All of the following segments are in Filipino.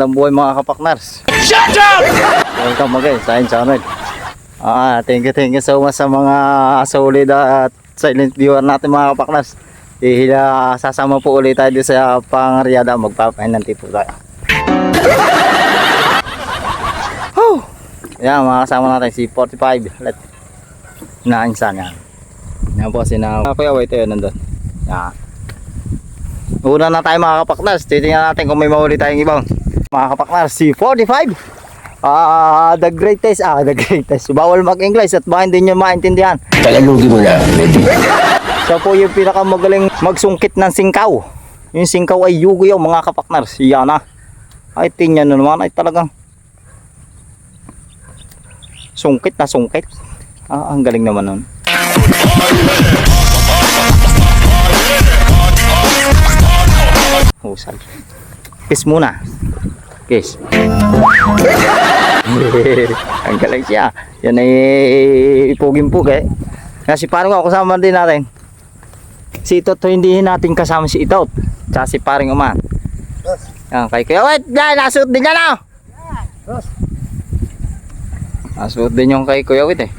Magandang buhay mga kapaknars. Shut up! Welcome again sa akin channel. Ah, thank you, thank you so much sa mga solid at silent viewer natin mga kapaknars. Ihila, sasama po ulit tayo dito sa pangariada. Magpapahinanti po tayo. Whew! Yan, mga kasama natin si 45. Let nainsan yan. Yan po, sina Kuya White yun nandun. Yan. Una na tayo mga kapaknars. Titingnan natin kung may mahuli tayong ibang. Mga kapaknars, si 45. Ah, the greatest. Ah, the greatest. Bawal mag-English at baka hindi nyo maintindihan. Tagalogin mo na. Ready? Siya po yung pinakamagaling magsungkit ng singkaw. Yung singkaw ay yugo yung mga kapaknars. Yan na. Ay, tingnan nyo naman. Ay, talagang sungkit na sungkit. Ah, ang galing naman nun. Husay. Kiss muna. Kiss. ang galing siya. Yan ay ipugin-pug eh. Kasi parang ako kasama din natin. Si Itot hindi natin kasama si Itot. Tsaka si paring Uma. Yan, kay Kuya Wait, dyan, nasuot din yan ah. Nasuot din yung kay Kuya Wait eh.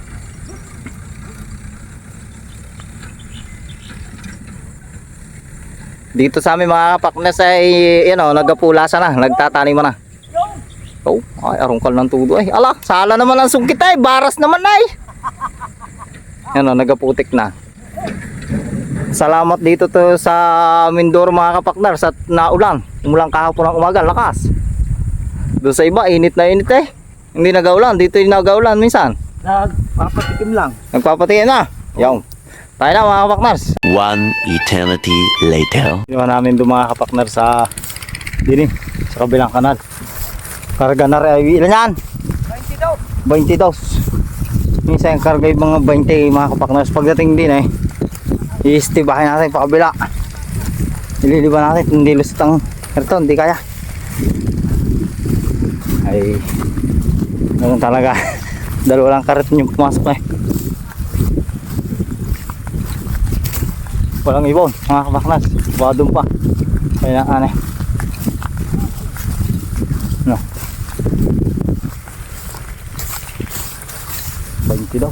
Dito sa amin mga kapaknes ay, you know, nagapulasa na, nagtatani mo na. Oh, ay, arungkal ng tudo ay. Ala, sala naman ang sungkit ay, baras naman ay. Yan o, nagaputik na. Salamat dito to sa Mindoro mga kapaknar sa naulan. Umulan kahapon ng umaga, lakas. Doon sa iba, init na init eh. Hindi nagaulan, dito yung nagaulan minsan. Nagpapatikim lang. Nagpapatingin na. Yaw. Tayo na mga kapaknars. One eternity later. Iwan namin doon mga kapaknar sa dini, sa kabilang kanal. Karga na rin. Ilan yan? 20 daw. 20 daw. Minsan yung karga yung mga 20 mga kapaknars. Pagdating din eh, iistibahin natin pa kabila. Ililiban natin. Hindi lusot ang karton. Hindi kaya. Ay, ganun talaga. Dalawa lang karton yung pumasok na eh. Walang ibon mga kapaknars. Baka doon pa. Kaya anay. No. 20 daw.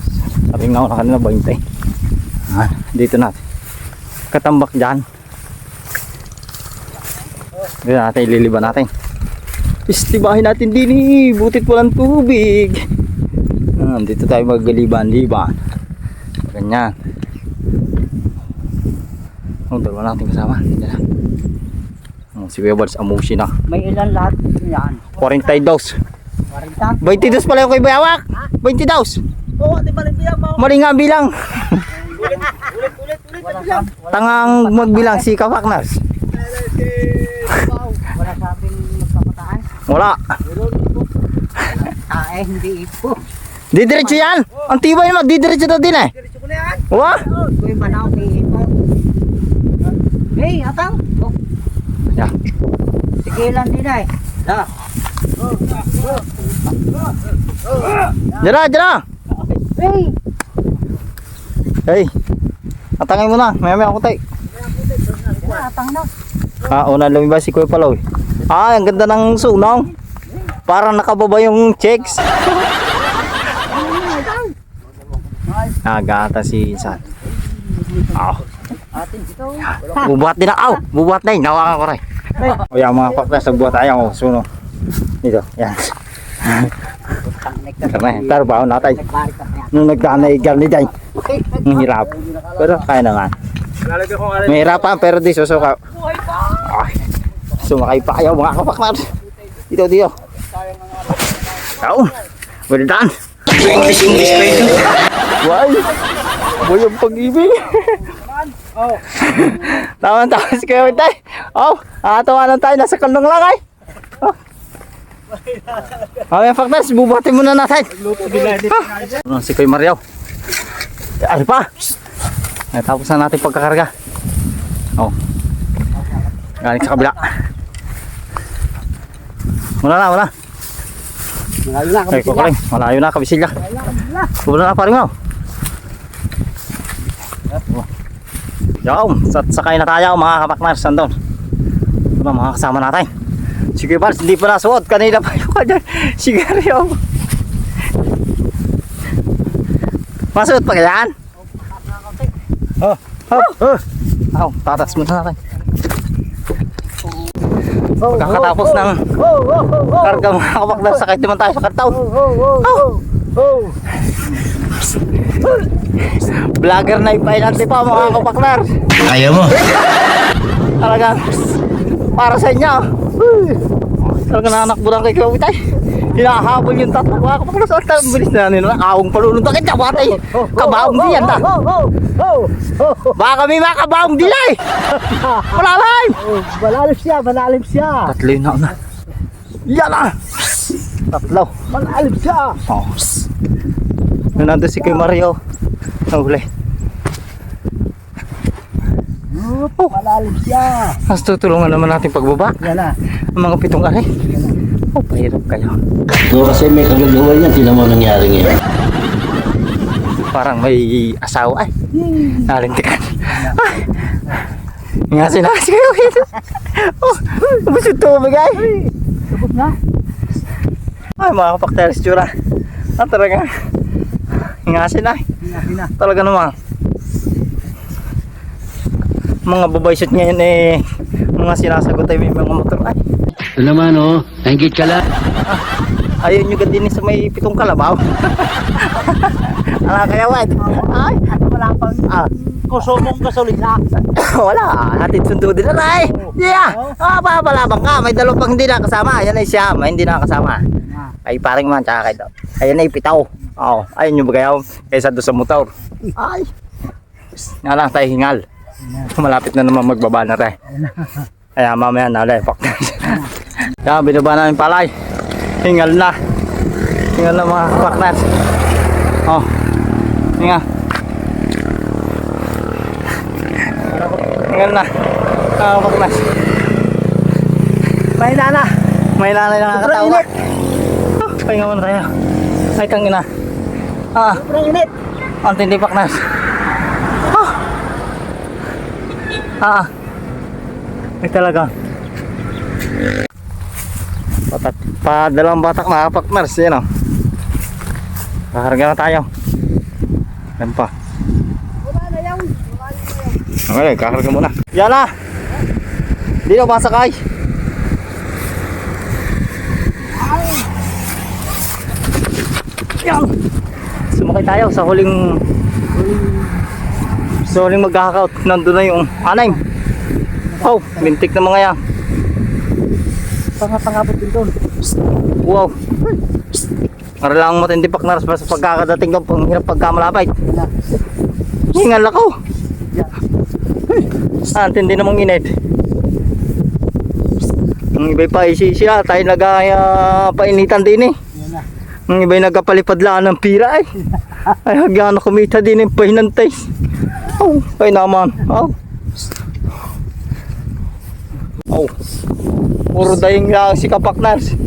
Sabi nga ako na kanina 20. Ah, dito natin. Katambak dyan. Dito natin ililiban natin. Istibahin natin din eh. Butit walang tubig. Ah, dito tayo maggaliban-liban. Ganyan. Oh, dalawa natin kasama. Diyan. Oh, si Kuya Balls amushi na. May ilan lahat yan? 40 daws. 40? 20 daws pala yung kay Bayawak. 20 daws. Oo, di ba nagbilang mo? Mali nga ang bilang. Ulit, ulit, ulit na bilang. Tangang magbilang si Kapaknars. Wala sabing magpapataan. Wala. Ah, eh, hindi ipo. Didiretso yan. Ang tibay naman. Didiretso na din eh. Diretso ko na yan. Wala. Kuy manaw, may ipo. Hey, atang. Oh, Yeah. tigilan din eh. Da. Diyan na, diyan na. Hey, Hey. Atangin mo na. Maya maya ako yan, atang na. Ah, una lumibas si Kuya Palaw. Ah, ang ganda ng sunaw. Parang nakababa yung checks. Nagata si San. Ah, Atin dito. bubuhat din ako. Bubuhat na yun. Nawakan ko rin. O yan mga paklas, nagbuhat tayo. Suno. Dito, yan. Tara, trabaho natin. Nung nagdanay garni dyan. Ang hirap. Pero kaya naman. Mahirapan pero di susuka. Ay, sumakay pa kayo mga kapaklas. Dito, dito. English kayo. Why? Boy ang pag-ibig. Oh. Tama-tama si Kuya Wintay. Oh, nakatawa lang tayo. Nasa kandong lang ay. Oh. Oh, yung faktas, bubuhatin muna natin. Ano si Kuya Mariaw? Ay pa. Ay, tapos na natin pagkakarga. Oh. Galing sa kabila. Wala na, wala. Malayo na Ay, kami sila. kukuling. Malayo na, kabisilya. Wala na, paring mo. Yo, sat sakay na tayo mga kapaknars andun. Ito na mga kasama natin. Sige Pars, hindi pa nasuot. Kanina pa yung kanya. Sigarilyo. Masuot pa kayaan? Oh, oh, oh. Oh, tatas muna natin. Pagkakatapos ng Oh, oh, oh, oh. karga mga kapaknar, sakit naman tayo sa kartaw. Oh, oh, oh, oh. Oh. Vlogger na ipainante pa mga kapaknar. Ayaw mo. Talagang para sa inyo. Talagang nanakbo lang kay Kawitay. Hinahabol yung tatlo mga kapaknar. Sa ang bilis na nila. Awong paluluntak kita batay. Kabaong di yan ta. Baka kami mga kabaong dilay. Wala lang. Oh, malalim siya, malalim siya. Tatlo yun na. Yan ah. Tatlo. Malalim siya. Oh. Nandun si Kuya Mario. Nahuli. Oh, malalim siya. Mas tutulungan naman natin pagbaba. Yan na. Ang mga pitong ari. Oh, pahirap kayo. No, kasi may kagagawa niya. Tinan mo nangyari ngayon. Parang may asawa ay. Nalintikan. Ay. Nga sinasi kayo ito. Oh, ubus yung tubig ay. Tapos na. Ay, mga kapakteris tsura. Ah, talaga. Nga sinay. Talaga naman. Mga babae shoot ngayon eh. Mga sinasagot ay may mga motor ay. Ito naman, oh. Hangit ka lang. Ayun nyo din sa may pitong kalabaw. Ala kaya wait. Ay, wala pang ah, kusumong gasolina. wala. Hatid sundo din na ay. Yeah. Ah, pabalabang ka. May dalawa pang hindi nakasama. Ayan ay siya. May hindi nakasama. Ah. Ay paring man tsaka kayo. Ayan ay pitaw. Oo. ayun yung bagayaw. Kaysa doon sa motor. Ay. Nga lang tayo hingal. Malapit na naman magbaba na tayo. Kaya mamaya na ulit. Fuck na. Kaya binaba namin palay. Hingal na. Hingal na mga paknas. Oh. Hingal. Hingal na. Mga paknas. May nana. May nanay nakakatawa. Oh, pahinga muna tayo. Ay, kang ina. Ah, Sobrang init. ang tindi paknas. Ah. Ah. Ay talaga. Patat, pa dalawang batak na paknars, yan o. Kakarga na tayo. Yan pa. Wala na yan. Wala na yan. Okay, kakarga muna. Yan na. Dito masakay. Yan. Sumakay tayo sa huling sa huling magkakaut. Nandun na yung anay. Oh, mintik na mga yan. Pangapangabot din doon. Wow. Para lang matindi paknaras pa sa pagkakadating ko. Pang hirap pagkamalapit. Hingal ako. Yan. Ah, ang tindi namang init. Ang iba pa isi sila, tayo nagaya painitan din eh. Ang iba nagkapalipad lang ng pira eh. Ay, hagyan na kumita din yung pahinantay. Oh, ay naman. Oh. Oh. Puro dayong lang si Kapaknars.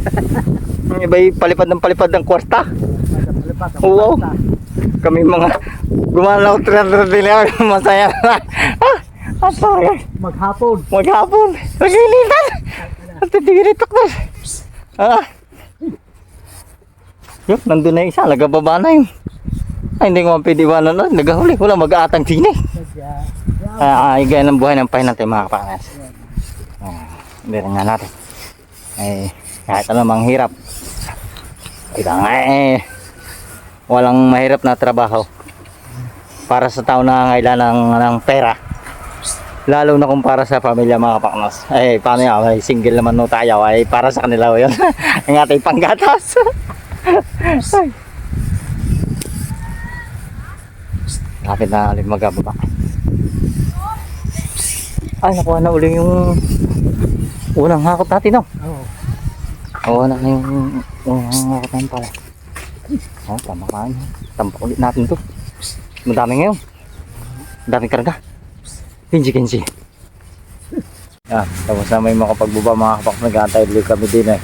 Ang iba palipad ng palipad ng kwarta. Oo. Kami mga gumalaw 300 din masaya na. Ah, ang sayang. Maghapon. Maghapon. Nagilitan. At tigirit ako. Ah. Yun, nandun na yung isa. Nagababa na yun. Ay, hindi ko mapidi ba na nun. Nagahuli. Wala mag-aatang sini. Yan. Ah, ay, gaya ng buhay ng pahin natin mga kapakas. Ah, hindi rin nga natin. Eh, kahit ano mang hirap. Ito nga eh. Walang mahirap na trabaho. Para sa tao na ngailan ng, ng pera. Lalo na kung para sa pamilya mga kapaknos. Eh, paano yan? Ay, single naman no tayo. Ay, para sa kanila yun. Ang ating panggatas. Ay. Lapit na ulit magababa. Ay, nakuha na uli yung unang hakot natin, no? Oo. Oo, na yung unang hakot natin pala. Oh, tama ka. Tampak ulit natin to. Madami ngayon. Madami karga. Kinsi, kinsi. Ah, tapos na may makapagbaba mga kapak nag-aantay ulit kami din eh.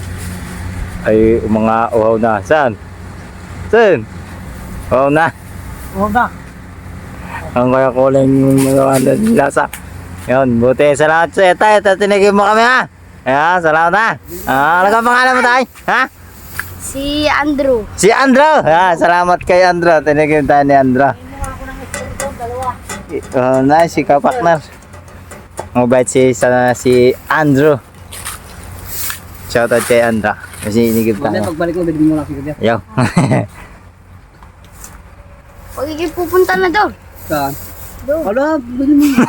Ay, mga uhaw na. Saan? Saan? Uhaw na. Oo nga. Ang kaya kulang yung mga lasa. Yun, buti sa lahat sa tayo, tatinigin mo kami ha. Ayan, salamat ha. Ah, ano ka pangalan mo tayo? Ha? Si Andrew. Si Andro. Ah, salamat kay Andro. Tinigil tayo ni Andro. Oh, nice, si kapaknar. Mabait si, sa, si Andrew. Shoutout kay Andro. Kasi inigib Mamaya tayo. pagbalik mo, bili mo lang si. Yo. Pagiging pupunta na doon. Saan? Doon. Wala, bili mo.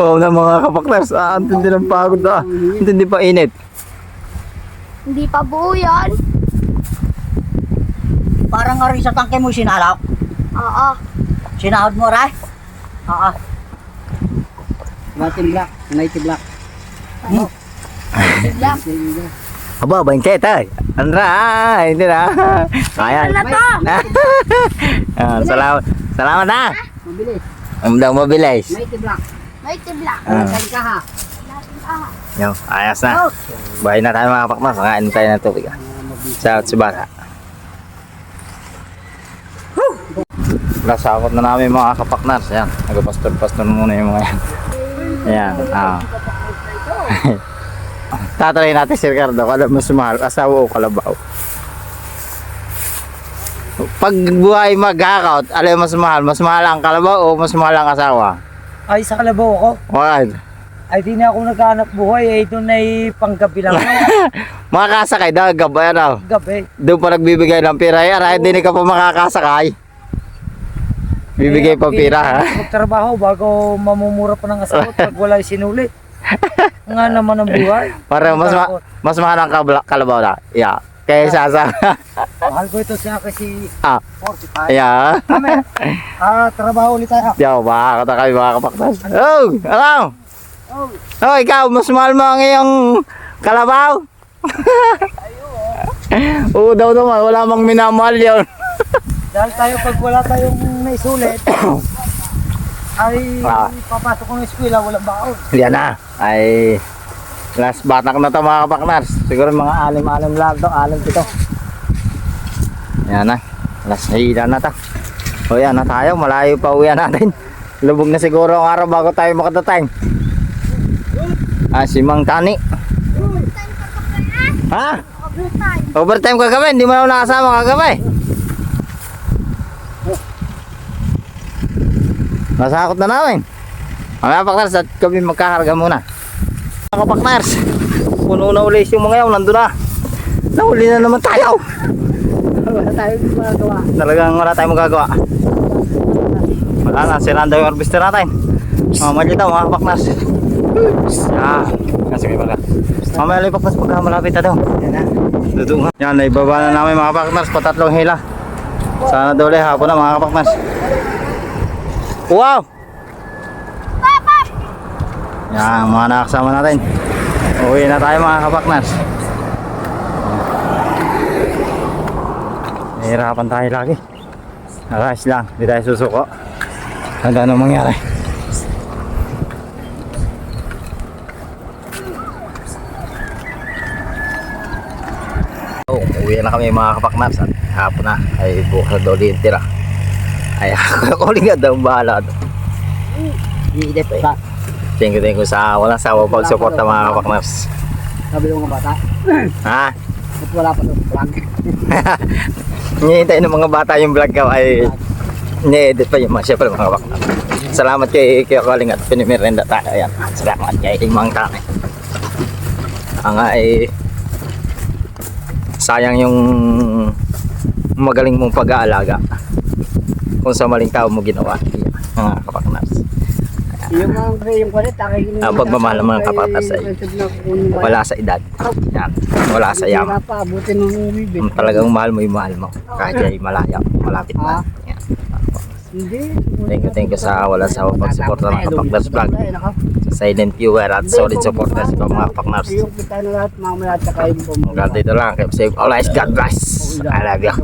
Oo na mga kapaknar. Ah, ang tindi ng pagod ah. Ang tindi pa init. Hindi pa buo yan. Parang nga rin sa tangke mo sinalaw. Oo. Sinahod mo rin? Oo. Native black. Native black. Bigla. Aba, bangket ay. Andra, hindi na. Ayan. Ano to? Ah, salamat. Salamat na. Mabilis. Ang daw mabilis. Native black. May tibla. Ah. Ka ha. Yo, ayos na. Bahay na tayo mga kapakmas. Kain tayo ng tubig. ah. Shout si Bata. Nasakot na namin mga kapaknars. Ayan, nagpastor-pastor muna yung mga yan. Ayan, ah. Tatry natin si Ricardo ano mas mahal, asawa o kalabaw. Pag buhay mag-hackout, alam mo mas mahal, mas mahal ang kalabaw o mas mahal ang asawa? Ay, sa kalabaw ako. Wag. Ay, di na ako nagkahanap buhay. Eh, ito na panggabi lang ako. Mga kasakay daw, gabay ano. Gabi. Doon pa nagbibigay ng pira. Yan, ay hindi ka pa makakasakay. Bibigay pa pira, ha? Magtrabaho bago mamumura pa ng asawa pag wala yung sinulit. Nga naman ang buhay. Para mas ma mas mahal ang kabla- kalabaw na. Yeah. Kaysa sa... Mahal ko ito siya kasi ah, 45. yeah. Kami, ah, trabaho ulit tayo. Yo, makakata kayo mga kapaktas. Oh, ano? Oh, ikaw, mas mahal mo ang iyong kalabaw? Oo daw naman, wala mang minamahal yun. Dahil tayo pag wala tayong naisulit, ay Ah. papasok ko ng eskwela, walang baon. Yan na. Ay, last batak na to mga kapaknars. Siguro mga alim-alim lang to, alim pito. Yan na. Last hila na to. O yan na tayo, malayo pa uwi natin. Lubog na siguro ang araw bago tayo makadating. Ah, si Mang Tani. Ha? Overtime kagabi, hindi mo na nakasama kagabi. Nasakot na namin. Mga kapaknars, at kami magkakarga muna. Mga kapaknars, puno na ulit yung mga yaw, nandun na. Nahuli na naman tayo. Wala tayong magagawa. Talagang wala tayong magagawa. Wala na, sila daw yung harvester natin. Mamali daw mga kapaknars. Ah, kasi may baga. Mamaya lang pakpas pagka malapit na daw. Yan na. Yan, naibaba na namin mga kapaknars, patatlong hila. Sana daw ulit hapon na mga kapaknars. Wow! Yan, mga nakasama natin. Uwi na tayo mga kapaknars. Nahihirapan tayo lagi. Aras lang, hindi tayo susuko. Handa anong mangyari. Oh, uwi na kami mga kapaknars at hapon na ay bukas na ulit yung tira. Ay ako ulit nga daw bahala. Iidip pa. Thank you, thank you sa walang sawa pag-suporta mga kapaknars. Sabi ng mga bata. Ha? Ba't wala pa doon vlog? Hinihintay ng mga bata yung vlog ko ay ni-edit pa yung mga syempre mga kapaknars. Salamat kay Kuya Kaling at pinimirenda tayo. Ayan. Salamat kay Mang Tanay. Ang nga ay sayang yung magaling mong pag-aalaga kung sa maling tao mo ginawa. Mga kapaknars. Yung mga pre, yung kulit, Ang pagmamahal ng mga kapatas ay Wala sa edad. Yan. Wala sa yaman. Talagang mahal mo yung mahal mo. Kahit ay malaya, malapit na. Yan. Hindi. Thank you, thank you sa wala sa pag-suporta ng Kapaknars Vlog. Sa silent viewer at solid supporters ko mga Kapaknars. Yung Hanggang dito lang. Keep safe always. God bless. I love you.